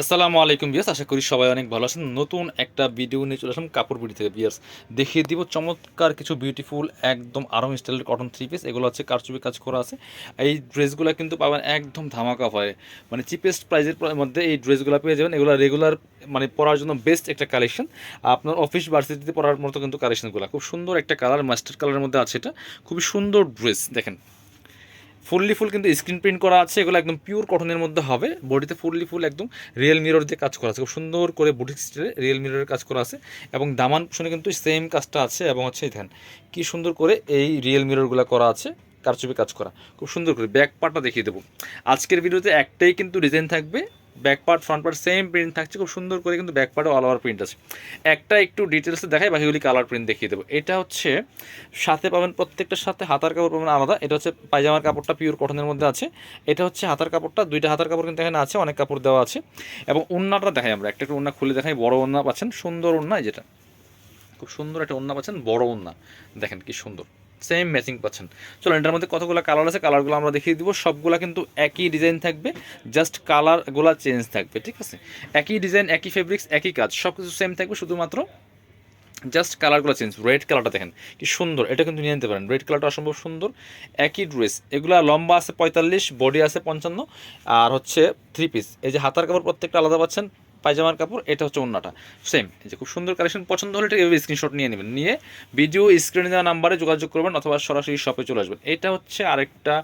আসসালামু আলাইকুম বিয়াস আশা করি সবাই অনেক ভালো আছেন। নতুন একটা ভিডিও নিয়ে চলে আসলাম কাপড় বিড়ি থেকে। বিয়ার্স দেখিয়ে দিব চমৎকার কিছু বিউটিফুল একদম আরং স্টাইলের কটন থ্রি পিস এগুলো হচ্ছে কারচুপি কাজ করা আছে। এই ড্রেসগুলো কিন্তু পাবেন একদম ধামাকা হয় মানে চিপেস্ট প্রাইজের মধ্যে এই ড্রেসগুলো পেয়ে যাবেন। এগুলো রেগুলার মানে পরার জন্য বেস্ট একটা কালেকশন আপনার অফিস ভার্সিটিতে পরার মতো কিন্তু কালেকশনগুলো খুব সুন্দর একটা কালার মাস্টার্ড কালারের মধ্যে আছে এটা। খুবই সুন্দর ড্রেস দেখেন। ফুললি ফুল কিন্তু স্ক্রিন প্রিন্ট করা আছে, এগুলো একদম পিওর কটনের মধ্যে হবে। বডিতে ফুললি ফুল একদম রিয়েল মিরর দিয়ে কাজ করা আছে। খুব সুন্দর করে বুটিক স্টাইলে রিয়েল মিররের কাজ করা আছে। এবং দামান শুনে কিন্তু সেম কাজটা আছে এবং হচ্ছে ধ্যান কি সুন্দর করে এই রিয়েল মিররগুলো করা আছে, কারচুপি কাজ করা। খুব সুন্দর করে ব্যাক পার্টটা দেখিয়ে দেবো। আজকের ভিডিওতে একটাই কিন্তু ডিজাইন থাকবে back part front part same print থাকছে, খুব সুন্দর করে কিন্তু ব্যাক পার্টও অল ওভার প্রিন্ট আছে। একটা একটু ডিটেলসে দেখাই বাকিগুলি কালার প্রিন্ট দেখিয়ে দেবো। এটা হচ্ছে সাথে পাবেন প্রত্যেকটার সাথে হাতার কাপড় পাবেন আলাদা। এটা হচ্ছে পায়জামার কাপড়টা পিওর কটনের মধ্যে আছে। এটা হচ্ছে হাতার কাপড়টা, দুইটা হাতার কাপড় কিন্তু এখানে আছে, অনেক কাপড় দেওয়া আছে। এবং ওন্নাটা দেখাই আমরা, একটা একটু ওন্না খুলে দেখাই, বড় ওন্না পাচ্ছেন, সুন্দর এই যেটা। খুব সুন্দর একটা ওন্না পাচ্ছেন, বড় ওন্না দেখেন কি সুন্দর। সেম ম্যাচিং পাচ্ছেন চলো এটার মধ্যে কতগুলো কালার আছে কালারগুলো আমরা দেখিয়ে দিব। সবগুলা কিন্তু একই ডিজাইন থাকবে জাস্ট কালারগুলো চেঞ্জ থাকবে, ঠিক আছে? একই ডিজাইন একই ফেব্রিক্স একই কাজ সব কিছু সেম থাকবে, শুধুমাত্র জাস্ট কালারগুলো চেঞ্জ রেড কালারটা দেখেন, কি সুন্দর, এটা কিন্তু নিয়ে নিতে পারেন। রেড কালারটা অসম্ভব সুন্দর, একই ড্রেস এগুলা লম্বা আছে পঁয়তাল্লিশ বডি আছে পঞ্চান্ন, আর হচ্ছে থ্রি পিস এই যে হাতার কাপড় প্রত্যেকটা আলাদা পাচ্ছেন পায়জামার কাপড়, এটা হচ্ছে অন্যটা সেম এই যে খুব সুন্দর কালেকশন পছন্দ হলে এটা এভাবে স্ক্রিনশট নিয়ে নেবেন। নিয়ে ভিডিও স্ক্রিনে দেওয়া নাম্বারে যোগাযোগ করবেন অথবা সরাসরি শপে চলে আসবেন। এটা হচ্ছে আরেকটা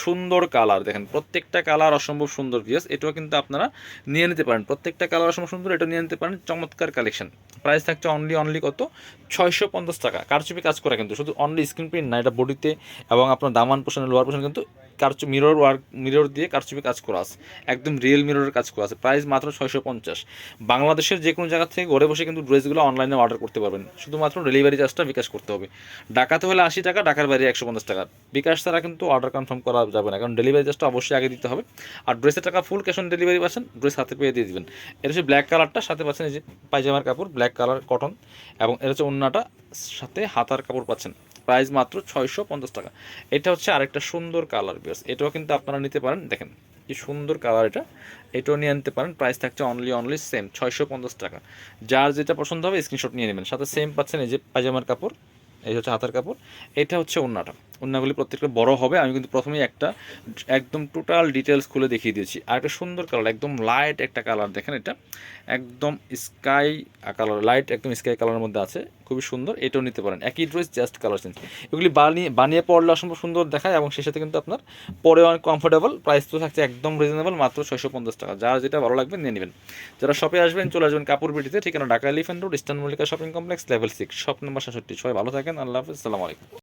সুন্দর কালার দেখেন, প্রত্যেকটা কালার অসম্ভব সুন্দর ভিয়াস এটাও কিন্তু আপনারা নিয়ে নিতে পারেন। প্রত্যেকটা কালার অসম্ভব সুন্দর, এটা নিয়ে নিতে পারেন। চমৎকার কালেকশন প্রাইস থাকছে অনলি অনলি কত? ছয়শো পঞ্চাশ টাকা। কারচুপি কাজ করা কিন্তু, শুধু অনলি স্ক্রিন প্রিন্ট না, এটা বডিতে এবং আপনার দামান পোষণে লোয়ার পোষণ কিন্তু কারচু মিরর ওয়ার্ক মিরর দিয়ে কারচুপি কাজ করা আছে। একদম রিয়েল মিররের কাজ করা আছে। প্রাইস মাত্র ছয়শো পঞ্চাশ। বাংলাদেশের যে কোনো জায়গা থেকে ঘরে বসে কিন্তু ড্রেসগুলো অনলাইনে অর্ডার করতে পারবেন। শুধুমাত্র ডেলিভারি চার্জটা বিকাশ করতে হবে। ঢাকাতে হলে আশি টাকা, ঢাকার বাইরে একশো পঞ্চাশ টাকা। বিকাশ ছাড়া কিন্তু অর্ডার কনফার্ম করা যাবে না। কারণ ডেলিভারি চার্জটা অবশ্যই আগে দিতে হবে। আর ড্রেসের টাকা ফুল ক্যাশ অন ডেলিভারি পাচ্ছেন ড্রেস হাতে পেয়ে দিয়ে দিবেন। এটা হচ্ছে ব্ল্যাক কালারটা সাথে পাচ্ছেন এই যে পায়জামার কাপড় ব্ল্যাক কালার কটন এবং এটা হচ্ছে অন্যটা সাথে হাতার কাপড় পাচ্ছেন। প্রাইস মাত্র ছয়শো পঞ্চাশ টাকা। এটা হচ্ছে আরেকটা সুন্দর কালার বিয়ার্স। এটাও কিন্তু আপনারা নিতে পারেন। দেখেন, কি সুন্দর কালার এটা। এটাও নিয়ে আনতে পারেন। প্রাইস থাকছে অনলি অনলি সেম ছয়শো পঞ্চাশ টাকা। যার যেটা পছন্দ হবে স্ক্রিনশট নিয়ে নেবেন। সাথে সেম পাচ্ছেন এই যে পাজামার কাপড়, এই হচ্ছে হাতার কাপড়। এটা হচ্ছে ওন্নাটা ওন্নাগুলি প্রত্যেকটা বড় হবে। আমি কিন্তু প্রথমেই একটা একদম টোটাল ডিটেলস খুলে দেখিয়ে দিয়েছি। আর একটা সুন্দর কালার একদম লাইট একটা কালার দেখেন এটা? একদম স্কাই কালার লাইট একদম স্কাই কালারের মধ্যে আছে। খুবই সুন্দর, এটাও নিতে পারেন। একই ড্রেস জাস্ট কালার চেঞ্জ এগুলি বানিয়ে বানিয়ে পড়লে অসম্ভব সুন্দর দেখায় এবং সেই সাথে কিন্তু আপনার পরে অনেক কমফোর্টেবল প্রাইস তো থাকছে একদম রিজনেবল মাত্র ছয়শো পঞ্চাশ টাকা। যার যেটা ভালো লাগবে নিয়ে নেবেন। যারা শপে আসবেন, চলে আসবেন কাপড় বিটিতে, ঠিকানা Dhaka elephant road, eastern Mallika shopping complex level six shop number সাতষট্টি। সবাই ভালো থাকেন, আল্লাহ হাফিজ, আসসালামু আলাইকুম।